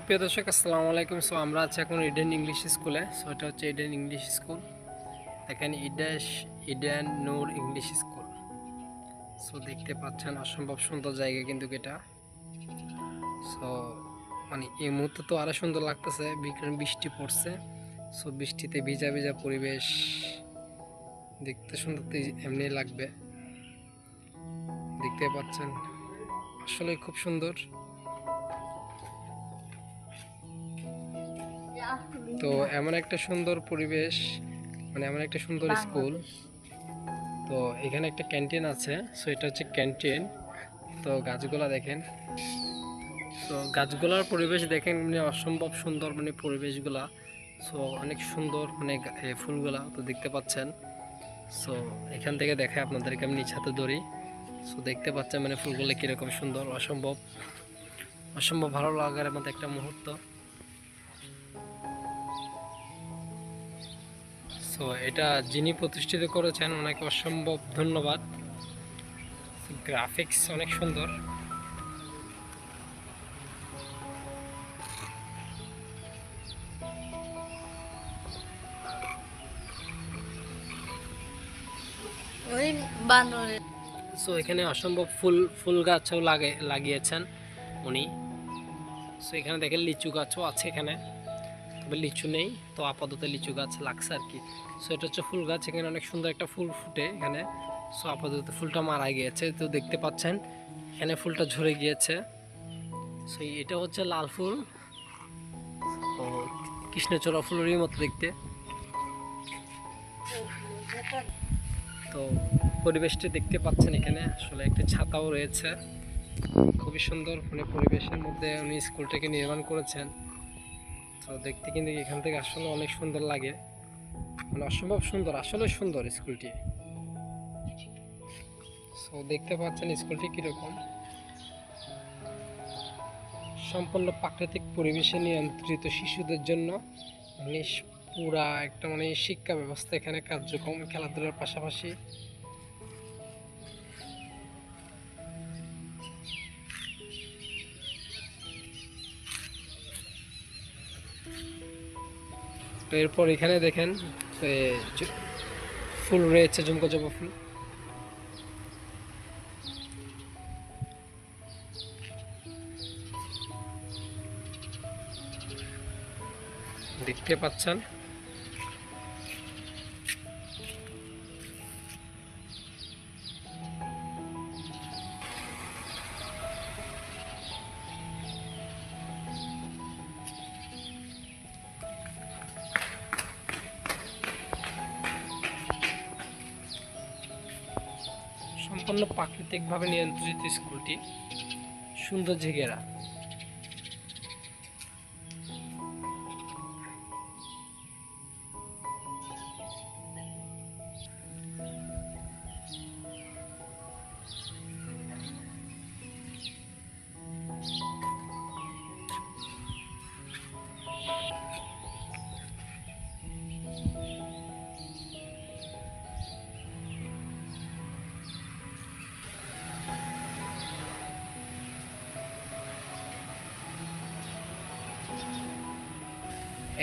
প্রিয় দর্শক, আসসালামু আলাইকুম। সো আমরা আছি এখন ইডেন ইংলিশ স্কুলে সো এটা হচ্ছে ইডেন ইংলিশ স্কুল দেখেন ইডেশ Eden Noor English school so দেখতে পাচ্ছেন, অসম্ভব সুন্দর জায়গা কিন্তু এটা। সো মানে এই মুহূর্তে তো আরও সুন্দর লাগতেছে। বিকাল বৃষ্টি পড়ছে। সো বৃষ্টিতে ভিজা ভিজা পরিবেশ। দেখতে সুন্দর তো এমনি লাগবে। দেখতে পাচ্ছেন আসলে খুব সুন্দর। তো এমন একটা সুন্দর পরিবেশ মানে এমন একটা সুন্দর স্কুল। তো এখানে একটা ক্যান্টিন আছে সো এটা হচ্ছে ক্যান্টিন। তো গাছগুলা দেখেন। তো গাছগুলার পরিবেশ দেখেন মানে অসম্ভব সুন্দর মানে পরিবেশগুলা। সো অনেক সুন্দর মানে ফুলগুলা তো দেখতে পাচ্ছেন। সো এখান থেকে দেখে আপনাদেরকে আমি নিজ হাতে ধরি। সো দেখতে পাচ্ছেন মানে ফুলগুলো কীরকম সুন্দর অসম্ভব। অসম্ভব ভালো লাগার মতো একটা মুহূর্ত। সো এটা যিনি প্রতিষ্ঠিত করেছেন ওনাকে অসম্ভব ধন্যবাদ। গ্রাফিক্স অনেক সুন্দর। সো এখানে অসম্ভব ফুল ফুল গাছও লাগে লাগিয়েছেন উনি। সো এখানে দেখেন লিচু গাছও আছে এখানে। লিচু নেই, তো আপাতত লিচু গাছ লাগছে আর কি। সো এটা হচ্ছে ফুল গাছ, এখানে অনেক সুন্দর একটা ফুল ফুটে এখানে। সো আপাতত ফুলটা মারা গিয়েছে, তো দেখতে পাচ্ছেন, এখানে ফুলটা ঝরে গিয়েছে। সো এটা হচ্ছে লাল ফুল। ও, কৃষ্ণচূড়া ফুলেরই মতো দেখতে। তো পরিবেশটি দেখতে পাচ্ছেন এখানে, আসলে একটি ছাতাও রয়েছে। খুবই সুন্দর মানে পরিবেশের মধ্যে উনি স্কুলটাকে নির্মাণ করেছেন। তো দেখতে কিন্তু এখান থেকে আসলে অনেক সুন্দর লাগে। মানে অসম্ভব সুন্দর আসলে সুন্দর স্কুলটি। সো দেখতে পাচ্ছেন স্কুলটি কীরকম। সম্পূর্ণ প্রাকৃতিক পরিবেশে নিয়ন্ত্রিত শিশুদের জন্য। মানে পুরা একটা মানে শিক্ষা ব্যবস্থা এখানে কার্যক্রম খেলাধুলার পাশাপাশি। তো এরপর এখানে দেখেন ফুল রয়েছে ঝুমকো জবা ফুল। দেখতে পাচ্ছেন? সম্পূর্ণ প্রাকৃতিকভাবে নিয়ন্ত্রিত স্কুলটি সুন্দর ঘেরা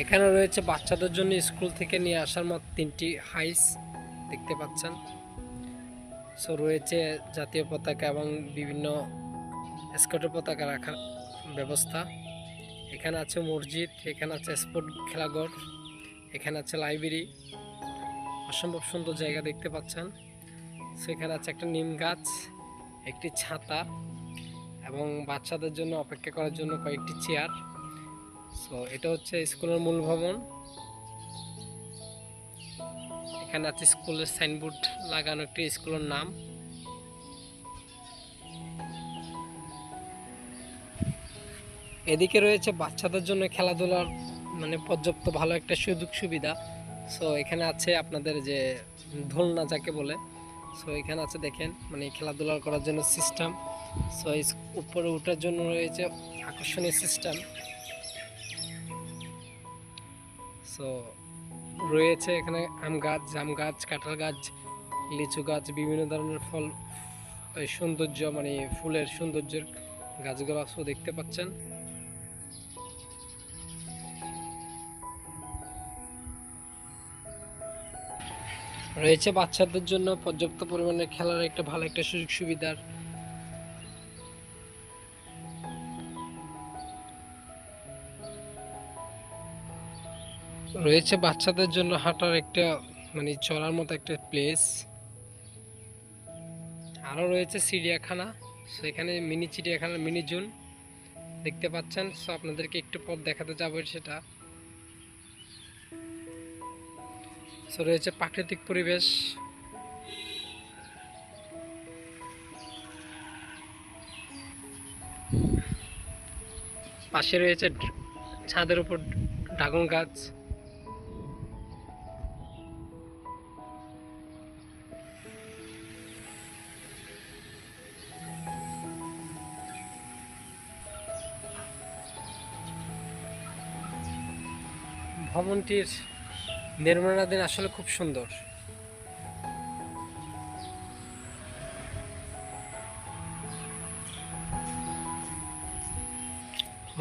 এখানে রয়েছে বাচ্চাদের জন্য স্কুল থেকে নিয়ে আসার মতো তিনটি হাইস দেখতে পাচ্ছেন। সো রয়েছে জাতীয় পতাকা এবং বিভিন্ন স্কটের পতাকা রাখার ব্যবস্থা। এখানে আছে মসজিদ, এখানে আছে স্পোর্ট খেলাঘর, এখানে আছে লাইব্রেরি। অসম্ভব সুন্দর জায়গা দেখতে পাচ্ছেন। সেখানে আছে একটা নিম গাছ, একটি ছাতা এবং বাচ্চাদের জন্য অপেক্ষা করার জন্য কয়েকটি চেয়ার। সো এটা হচ্ছে স্কুলের মূল ভবন। এখানে আছে স্কুলের সাইনবোর্ড লাগানো একটি স্কুলের নাম। এদিকে রয়েছে বাচ্চাদের জন্য খেলাধুলার মানে পর্যাপ্ত ভালো একটা সুযোগ সুবিধা। সো এখানে আছে আপনাদের যে দোলনা যাকে বলে। সো এখানে আছে দেখেন মানে খেলাধুলা করার জন্য সিস্টেম সো উপরে ওঠার জন্য রয়েছে আকর্ষণীয় সিস্টেম সো রয়েছে এখানে আম গাছ, জাম গাছ, কাঁঠাল গাছ, লিচু গাছ, বিভিন্ন ধরনের ফল সৌন্দর্য মানে ফুলের সৌন্দর্যের গাছগুলো দেখতে পাচ্ছেন। রয়েছে বাচ্চাদের জন্য পর্যাপ্ত পরিমাণে খেলার একটা ভালো একটা সুযোগ সুবিধার রয়েছে বাচ্চাদের জন্য হাঁটার একটা মানে চলার মতো একটা প্লেস আরও রয়েছে চিড়িয়াখানা, সেখানে মিনি চিড়িয়াখানা মিনি জুন দেখতে পাচ্ছেন। সো আপনাদেরকে একটু পথ দেখাতে যাব সেটা। সো রয়েছে প্রাকৃতিক পরিবেশ। পাশে রয়েছে ছাদের উপর ড্রাগন গাছ। ভবনটির নির্মাণাধীন আসলে খুব সুন্দর।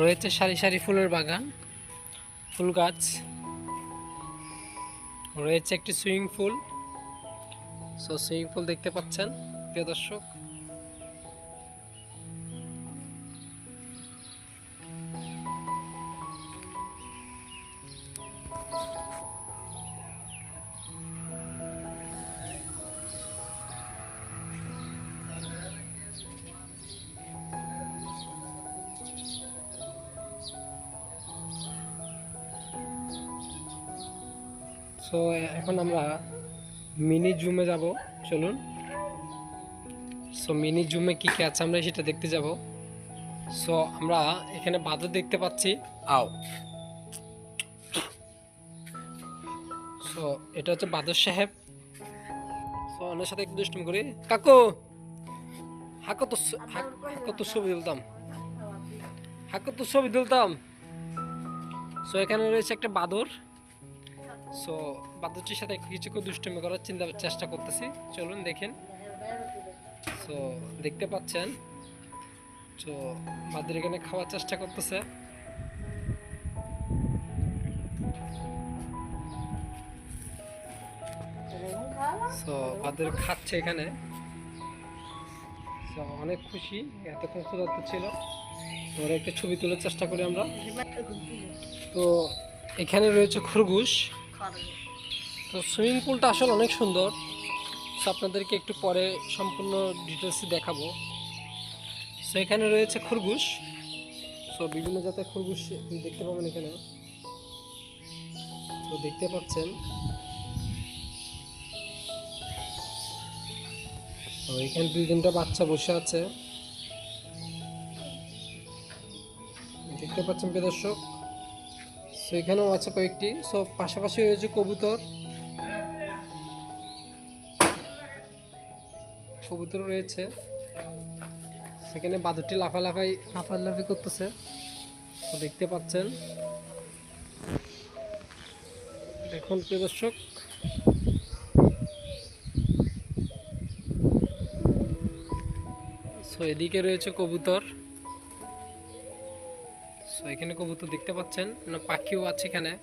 রয়েছে সারি সারি ফুলের বাগান, ফুল গাছ, রয়েছে একটি swimming pool. So swimming pool দেখতে পাচ্ছেন, প্রিয় দর্শক। সো এখন আমরা মিনি জুমে যাব, চলুন। সো মিনি জুমে কি কি আছে আমরা সেটা দেখতে যাব। সো আমরা এখানে বাদর দেখতে পাচ্ছি। আও সো এটা হচ্ছে বাদর সাহেব। সো ওনার সাথে একটু দুষ্টুম করি। কাকু! হাকো তো হাকো তো ছবি তুলতাম। হাকো তো ছবি তুলতাম। সো এখানে রয়েছে একটা বাদর। সো বাদুরটির সাথে কিছু দুষ্টুমি করার চিন্তা চেষ্টা করতেছি। চলুন দেখেন। সো দেখতে পাচ্ছেন। তো বাদুর এখানে খাওয়ার চেষ্টা করতেছে। সো বাদুর খাচ্ছে এখানে। So, অনেক খুশি। এতক্ষণ ক্ষুধার্ত ছিল। ওরা একটা ছবি তোলার চেষ্টা করি আমরা। তো এখানে রয়েছে খরগোশ। তো সুইমিং পুলটা আসলে অনেক সুন্দর। আপনাদেরকে একটু পরে সম্পূর্ণ ডিটেলসে দেখাবো। সো এখানে রয়েছে খরগোশ। সো বিভিন্ন জাতের খরগোশ দেখতে পাবেন এখানে। তো দেখতে পাচ্ছেন। তো এখানে দুই তিনটা বাচ্চা বসে আছে। দেখতে পাচ্ছেন প্রিয় দর্শক সো এখানেও আছে কয়েকটি। সো পাশাপাশি রয়েছে কবুতর। কবুতর রয়েছে। সেখানে বাদুরটি লাফালাফাই লাফালাফি করতেছে। দেখতে পাচ্ছেন। দেখুন প্রিয় দর্শক। সো এদিকে রয়েছে কবুতর। সো এখানে কবুতর দেখতে পাচ্ছেন। পাখিও আছে এখানে।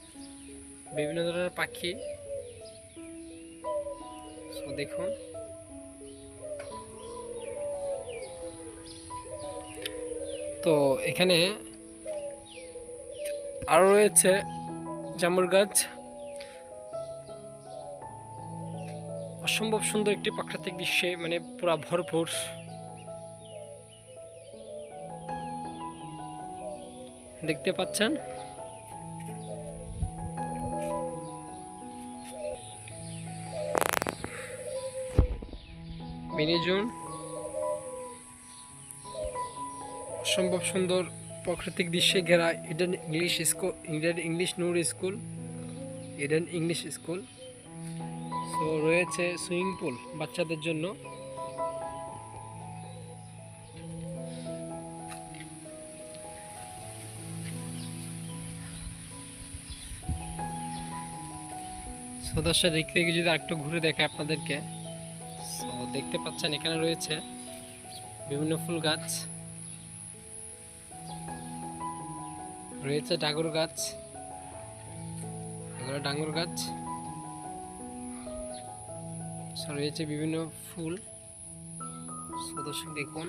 বিভিন্ন ধরনের পাখি। সো দেখুন। তো, এখানে আরও রয়েছে জামুর গাছ। অসম্ভব সুন্দর একটি প্রাকৃতিক দৃশ্যে মানে পুরা ভরপুর। দেখতে পাচ্ছেন? Mini zoo. অসম্ভব সুন্দর প্রাকৃতিক দৃশ্যে ঘেরা Eden English school Eden English Noor school Eden English school so রয়েছে সুইমিং পুল বাচ্চাদের জন্য। সদস্য দেখতে গিয়ে যদি একটু ঘুরে দেখে আপনাদেরকে। দেখতে পাচ্ছেন, এখানে রয়েছে বিভিন্ন ফুল গাছ। রয়েছে ডাগর গাছ। এগুলো ডাঙ্গর গাছ। রয়েছে বিভিন্ন ফুল। দর্শক দেখুন।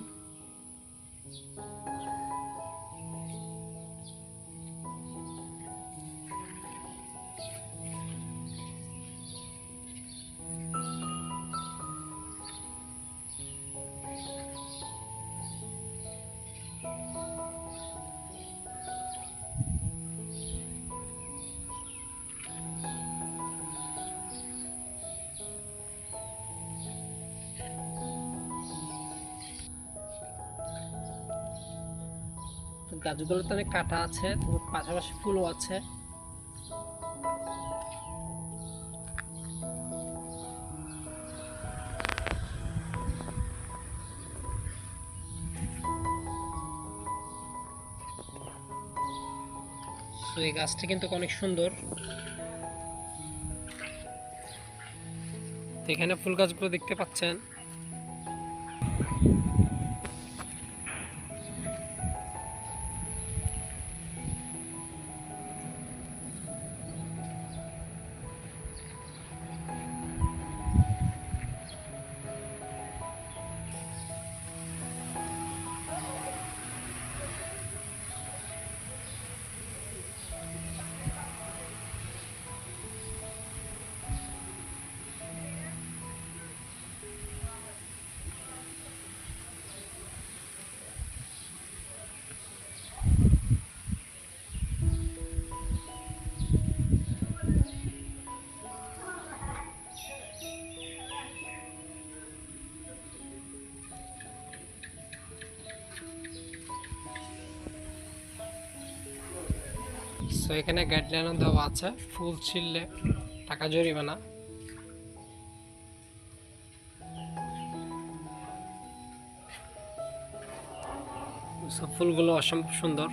তো গাছগুলো তো অনেক কাটা আছে পাশাপাশি ফুলও আছে। তো এই গাছটা কিন্তু অনেক সুন্দর। এখানে ফুল গাছগুলো দেখতে পাচ্ছেন। সো এখানে গাইডলাইনও দেওয়া আছে। ফুল ছিললে টাকা জরিমানা। সব ফুলগুলো অসম্ভব সুন্দর।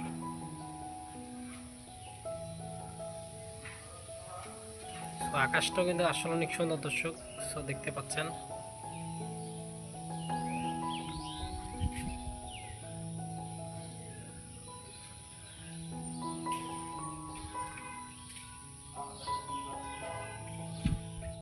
আকাশটাও কিন্তু আসলে অনেক সুন্দর দর্শক। সো দেখতে পাচ্ছেন।